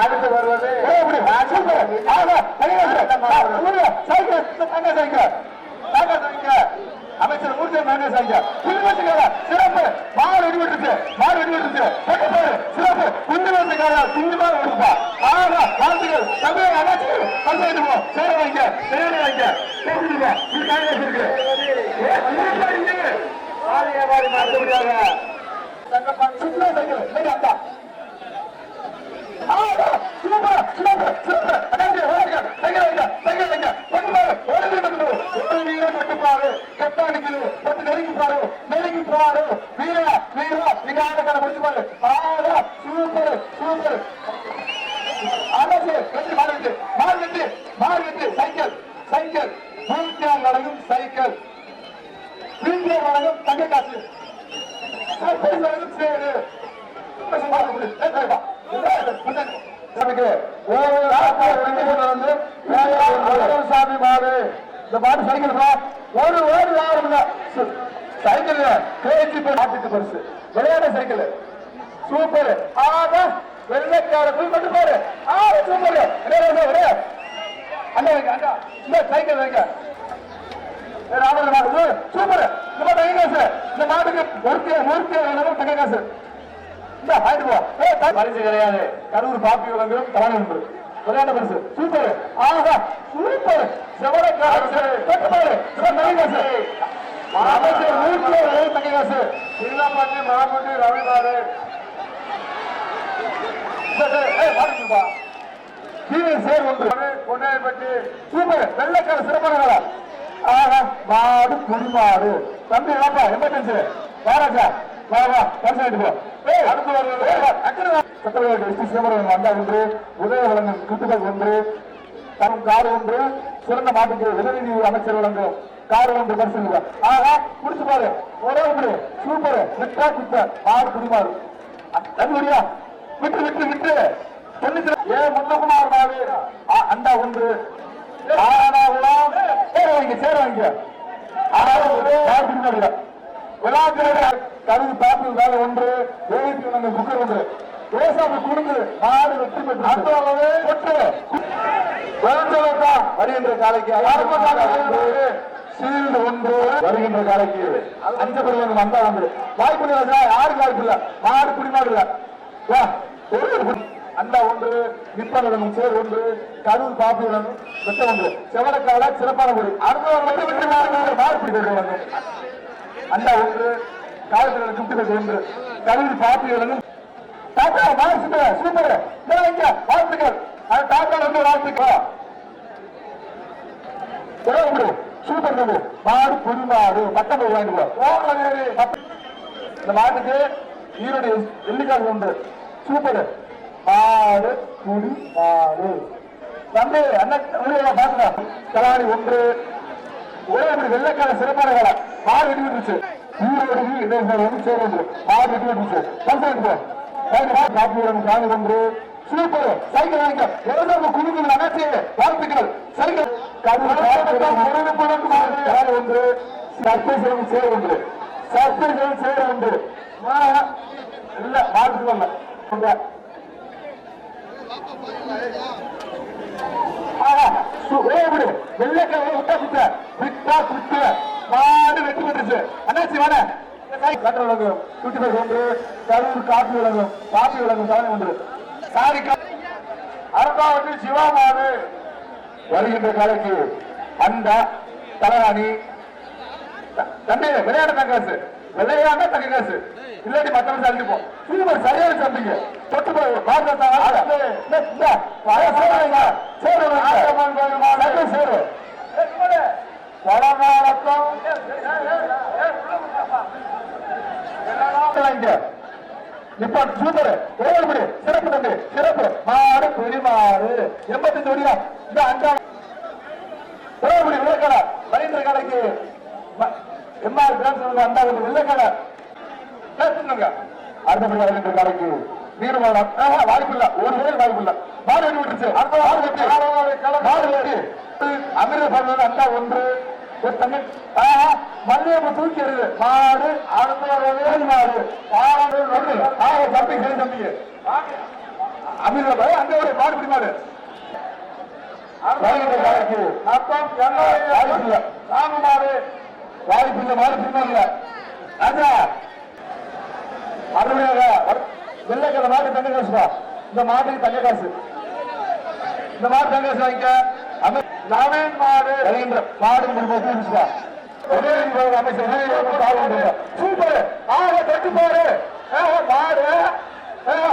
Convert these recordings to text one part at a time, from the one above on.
அடுத்து வருவது. அமைச்சர் மூர்த்தி சைக்கிள். புள்ளி வச்சுக்கார, சிறப்பு மாடு வெடி விட்டுருச்சு மாடு பாரு, சிறப்பு வச்சுக்கார சிங்கமா விடுப்பா ஆமா வாழ்த்துக்கள் தமிழக அமைச்சர் பஞ்சாயத்து போ சேர வைங்க சேர வைங்க பேசிடுங்க இது காங்கிரஸ் இருக்கு வியாபாரி மாடு முடியாத சுற்றுலா சைக்கிள் இல்லை தங்க காசு சைக்கிள். சேரு சாமி மாடு. இந்த மாடு சைக்கிள் ஒரு ஓடு சைக்கிள் பேச்சு மாட்டுக்கு பரிசு. விளையாட சைக்கிள். சூப்பர். ஆக வெள்ளைக்கார போய் கொண்டு பாரு. ஆ சூப்பர். அண்ணா வைங்க அண்ணா. இந்த சைக்கிள் வைங்க சூப்பர். இந்த இந்த மாட்டுக்கு ஒருத்திய மூர்த்திய தங்க காசு. பரிசு கிடையாது கரூர் பாப்பி வழங்கும் தலைவர் விளையாட்ட பரிசு சூப்பர் ஆஹா சூப்பர் செவடக்காசு கட்டுப்பாடு தங்ககாசு அமைச்சர் மூர்த்திய வேணும் தங்க காசு சின்னப்பட்டி மாப்பட்டி ரவிமாறு கீழ் சேர் ஒன்று கொண்டாயப்பட்டி சூப்பர் வெள்ளக்கார சிறப்பான ஆஹா மாடு குடிமாடு தம்பி வாப்பா எமர்ஜென்சி வாராஜா வா சட்டமன்ற எஸ் டி சிதம்பரம் வந்தா ஒன்று உதய வழங்கும் கிட்டுகள் ஒன்று தரும் கார் ஒன்று சிறந்த மாட்டுக்கு உதவி அமைச்சர் வழங்கும் கார் ஒன்று பரிசு ஆஹா குடிச்சு பாரு. ஒரே ஒன்று. சூப்பர். விட்டா குத்த. மாடு குடிமாடு தன்னுடைய விட்டு விட்டு விட்டு. தொண்ணூத்தி ஏ முத்துக்குமார் ஆ, அண்டா ஒன்று. சேர வைங்க சேர வைங்க ஆனாகுளம் விழாக்கள் கருது பாப்பு வேலை ஒன்று வேலைக்கு வந்த குக்கர் ஒன்று. பேசாம குடுந்து நாடு வெற்றி பெற்று ஒற்று வேந்தவர்தான் வருகின்ற காலைக்கு சீல்டு ஒன்று. வருகின்ற காலைக்கு அஞ்சு பேர் வந்தா ஒன்று வாய்ப்பு இல்லை சார் யாருக்கு வாய்ப்பு இல்ல? மாடு குடிமாடு இல்ல. ஒரு ஒரு. அண்டா ஒன்று நிப்பனுடன் சேர் ஒன்று கரூர் பாப்பியுடன் வெட்ட ஒன்று. செவடக்கால சிறப்பான வந்து வெற்றி மாடு மாடு வந்து அண்டா ஒன்று காலத்தில் குப்பிகள் ஒன்று கரூர் பாப்பியுடன் தாத்தா மார்க்ஸ் சூப்பர் வாழ்த்துக்கள். தாத்தா வந்து வாழ்த்துக்கள் சூப்பர் தம்பி மாடு புது மாடு பத்தொன்பது வாங்கிட்டு போ இந்த மாட்டுக்கு ஈரோடு வெள்ளிக்காசு உண்டு. சூப்பர் மாடு புலி மாடு தம்பி அண்ணன் பாத்துக்கலாம் பாத்துங்க கலாணி ஒன்று. ஒரே அப்படி வெள்ளைக்கான சிறப்பான காலம் மாடு வெடிவிட்டுருச்சு ஈரோடு இடைசார் வந்து சேர ஒன்று மாடு வெட்டி காணி ஒன்று சூப்பர் சைக்கிள் வாங்க எவ்வளவு குழுக்கள் அனைத்து வாழ்த்துக்கள் சைக்கிள் ஒன்று சர்பேசம் சேர ஒன்று ஒன்று இல்ல மாட்டு வரல ஆஹா, சு- விட்டா குத்த, விட்டா குத்த, மாடு வெட்டி விட்டுருச்சு. அண்ணாச்சி வாடா. கட்டை விளங்கும், குட்டி பஸ் ஒன்று, கரூர் காப்பி விளங்கும், காப்பி விளங்கும். சாதனை ஒன்று. சாரி அரப்பாவட்டி சிவா மாடு வருகின்ற காலைக்கு அந்த தலகாணி. த- தம்பி விளையாட தங்க காசு. விளையாட தங்க காசு. இல்லாட்டி மத்தவங்க அழிப்போம் சூப்பர் சரியான தம்பிங்க தொட்டு போய் பாருங்க சேரு சேரு வடமாவட்டம் இப்ப சூப்பர். ஓடுபடி சிறப்பு தம்பி சிறப்பு. மாடு புலி மாடு எண்பத்தி ஜோடியா இந்த அஞ்சாம் ஓடுபடி விளக்கடை மனித கடைக்கு எம்ஆர் கிராம்ஸ் அண்டா வந்து வில்லக்கடை பேசுங்க அடுத்தபடி வருகின்ற கடைக்கு நீர்மலம் வாய்ப்பு இல்ல ஒரு வேலை வாய்ப்பு இல்ல மாடு வெட்டி விட்டுருச்சு. அடுத்த மாடு வெட்டி. மாடு வெட்டி. அமிர்த அண்டா ஒன்று. ஒரு மல்லியப்ப தூக்கி எறிது மாடு அடுத்த மாடு. மாடு ஒன்று ஆஹா தம்பி சரி தம்பிங்க அமீர் அங்க ஒரு மாடு பிடி மாடு. ராமமாறு வாய்ப்பு இல்ல. மாடு. பிடிமாடு ராஜா. வெள்ளைக்கிற மாட்டு தங்க காசுப்பா இந்த மாட்டுக்கு தங்க காசு. இந்த மாட்டு தங்க காசு வாங்கிக்க. நவீன் மாடு வருகின்ற மாடு அமைச்சர் சூப்பர். ஆக தட்டு பாரு. ஆஹா, மாடு.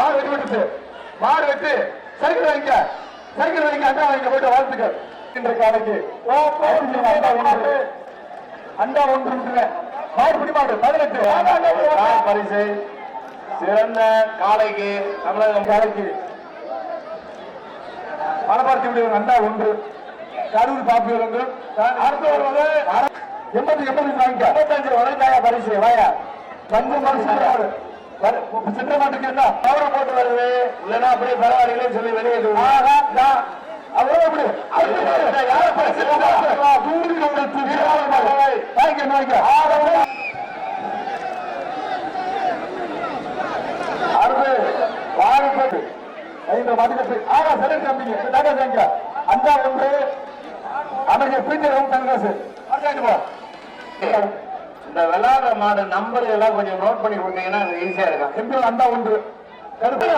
மாடு வெட்டி விட்டுச்சு மாடு வெட்டி சைக்கிள் வாங்கிக்க. சைக்கிள் வாங்கிக்க அண்டா வாங்கிக்க போயிட்டு வாழ்த்துக்கள். இன்ற காலைக்கு. ஓ, அண்டா ஒன்று. மாடு பிடி மாடு பதினெட்டு. பரிசு? சிறந்த காளைக்கு தமிழகம். காலைக்கு. மணப்பார்த்தி விடுவது அண்டா ஒன்று. கரூர் பாப்பி ஒன்று அடுத்து வருவது எண்பது எண்பது வாங்கிக்க முப்பத்தஞ்சு வளர்ந்தாயா பரிசு வாயா. பஞ்சம் மனுஷன் சித்திர மாட்டுக்கு என்ன கவரை போட்டு வருது. இல்லைன்னா அப்படியே பரவாயில்லைன்னு சொல்லி வெளியே ஆஹா, நான் அவ்வளோ எப்படி? யார பரிசு தூக்கி வாங்கிக்க, வாங்கிக்க. ஐந்து மதிக்கட்டு. ஆஹா, சரி தம்பிங்க. அண்டா ஒன்று. அமைச்சர் பீட்டர் ஓம் தங்கராசு. வாங்கிட்டு போ. இந்த விளையாடுற மாடு நம்பர் எல்லாம் கொஞ்சம் நோட் பண்ணி கொடுத்தீங்கன்னா ஈஸியா இருக்கும் எம்பி அண்டா ஒன்று. வெற்றி.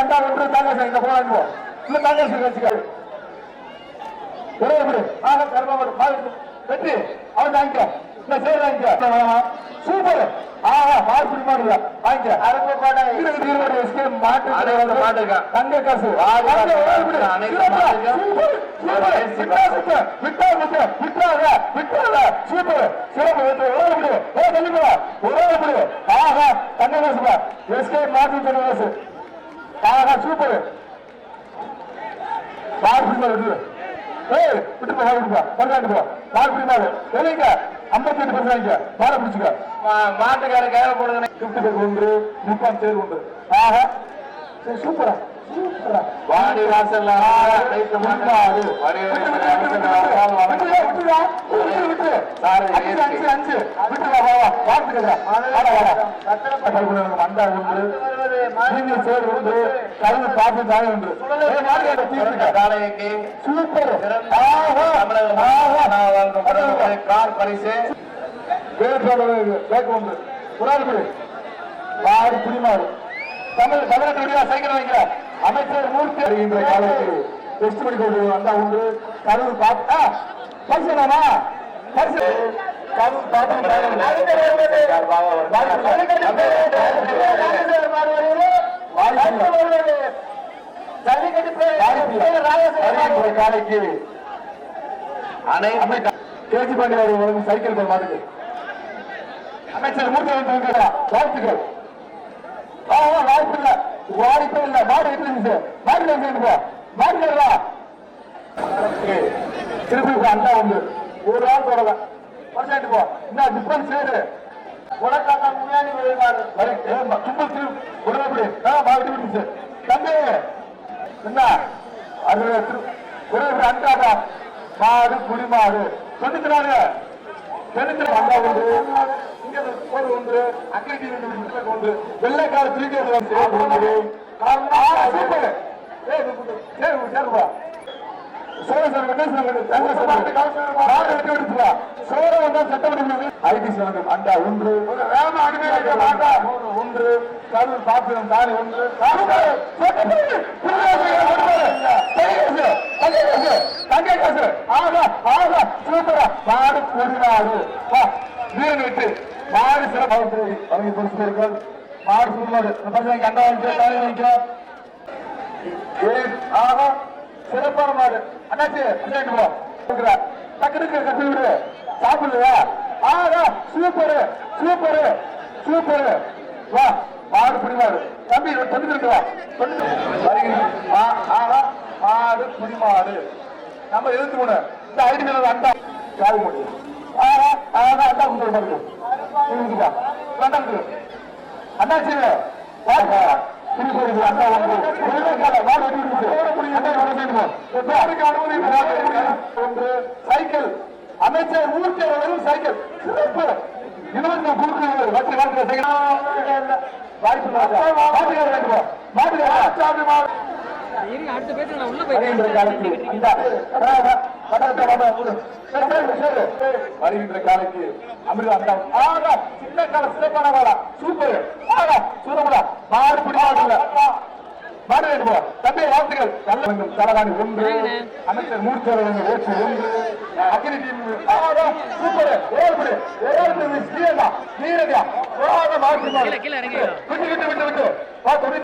அண்டா ஒன்று தாங்க சார், இங்க போறாங்க போ. இல்ல தாங்க சார் வச்சுக்காரு. ஒரே ஒரு ஆக கர்மாவர் பால் வெற்றி அவன் வாங்கிக்க இந்த சேர் வாங்கிக்க சூப்பர் ஆஹா பால் பிடி மாடுல வாங்கிக்க அருப்பு கோட்டை. இருபது இருபது எஸ்கே மாட்டு மாட்டுக்கா. தங்க காசு. ஒரே பிடி. அனைத்து மாட்டுக்கா. சூப்பர், சூப்பர் விட்டா காசு. விட்டு, விட்டா விட்டு, விட்டுறாத, விட்டுறாத. சூப்பர் சிறப்பு வெற்றி ஒரே பிடி ஏ தள்ளிப்பா ஒரே பிடி ஆஹா தங்க காசுப்பா எஸ்கே மாட்டு தங்க காசு ஆஹா சூப்பர் பால் பிடி மாடு ஏய் விட்டு போ விட்டு போ பல்லாண்டு போ பால் பிடி மாடு எதுங்க ஐம்பத்தி எட்டு வாங்கிக்க. மாடை பிடிச்சுக்க. மாட்டுக்கார கையில போடுங்க பேக் உண்டு முப்பான் சேர் உண்டு ஆஹா. சரி, சூப்பரா சூப்பரா வாடி வாசல்ல. அஞ்சு. விட்டுடா, மண்டா நீங்க சேர் உண்டு. கருவு பாப்பு தாய் சூப்பர். கார் பரிசு. பேக் உண்டு. புறாடி மாடு. புடிமாடு தமிழ் தமிழக விடியா சைக்கிள் வைக்கிற அமைச்சர் மூர்த்தி வருகின்ற காலத்தில் டெஸ்ட் கொண்டு வந்தா உண்டு. கரூர் பாத்தா பரிசுலாமா பரிசு. கரூர் பாத்து சைக்கிள் போய் மாட்டுக்கு. அமைச்சர் மூர்த்தி வாழ்த்துக்கள். ஆஹா வாய்ப்பு இல்ல. வாய்ப்பு இல்ல. மாடு எப்படி இருந்துச்சு? மாடு வந்து மாடு திருப்பி இப்ப அண்டா உண்டு ஒரு ஆள் தொடங்க பர்சன்ட் போ. என்ன டிஃபரன்ஸ் சேரு. உனக்காக முன்னாடி வருவாரு. தும்பல் திரு உடனே ஆ மாடு விட்டுச்சு தம்பி. என்ன அது ஒரே அண்டாடா மாடு குடிமாடு. தொண்ணூத்தி நாலு தொண்ணூத்தி நாலு உண்டு இங்க ஒரு ஒன்று. அக்கடி ஒன்று ஒன்று வெள்ளைக்கார ஒன்று ஏய் சரி சார் வெங்கடேசன் தங்க சார் மாடு வெட்டி விடுச்சுப்பா சோழ வந்தா சட்டமன்ற ஐடி சங்கம் அண்டா ஒன்று வேம அடிமை மாட்டா ஒன்று கரூர் பாத்திரம் தானி ஒன்று தங்க காசு ஆகா ஆகா சூப்பரா மாடு பொடிநாடு வா வீரன் விட்டு மாடு சிறப்பு அவங்க பொறுப்பு மாடு பசங்க அண்டா வாங்கிக்க தானி வாங்கிக்க ஏய், ஆஹா சிறப்பான மாடு அண்ணாச்சி அண்ணாச்சி போ இருக்கிறா. டக்குனு கட்டி விடு சாப்பிடுறியா ஆடா சூப்பர் சூப்பர் சூப்பர் வா மாடு புடிமாடு தம்பி தொண்ணூத்தி ரெண்டு வா. தொண்ணூத்தி வருகிறது ஆ, ஆஹா மாடு புடிமாடு நம்ம எழுத்து மூணு இந்த ஐடி மேல அண்டா. கால் முடியும் ஆஹா ஆஹா அண்டா குண்டு மாடு இருக்குதா வேண்டாம் அண்ணாச்சி வாங்க. திருப்பி வருது. அந்த ஒன்று வெள்ளக்கால மாடு வெட்டி விடுச்சு அந்த ஒரு சைடு போ மாடுக்கு அனுமதி ஒன்று அமைச்சர் ஊர்த்தி அவர்களும் சைக்கிள். சிறப்பு. இருபத்தி குறுக்கு வச்சு வாழ்க்கை சைக்கிள் வாய்ப்பு மாட்டுக்கார ரெண்டு போ மாட்டுக்கார அடுத்த பேச்சு நான் உள்ள சரி. வருகின்ற காலைக்கு அமிர்த அண்டம் ஆகா சின்ன கால சிறப்பான வாடா. சூப்பர். ஆகா சூரமடா மாடு பிடிவாடல மாடு வேண்டு போ தம்பி வாழ்த்துக்கள். நல்ல வேண்டும் தலகாணி ஒன்று. அமைச்சர் மூர்த்தர் ஓட்டு ஒன்று. Agni team super. ஏழு படி ஏழு படி ஸ்ரீரங்கா ஸ்ரீரங்கா கீழே இறங்கி விட்டு விட்டு விட்டு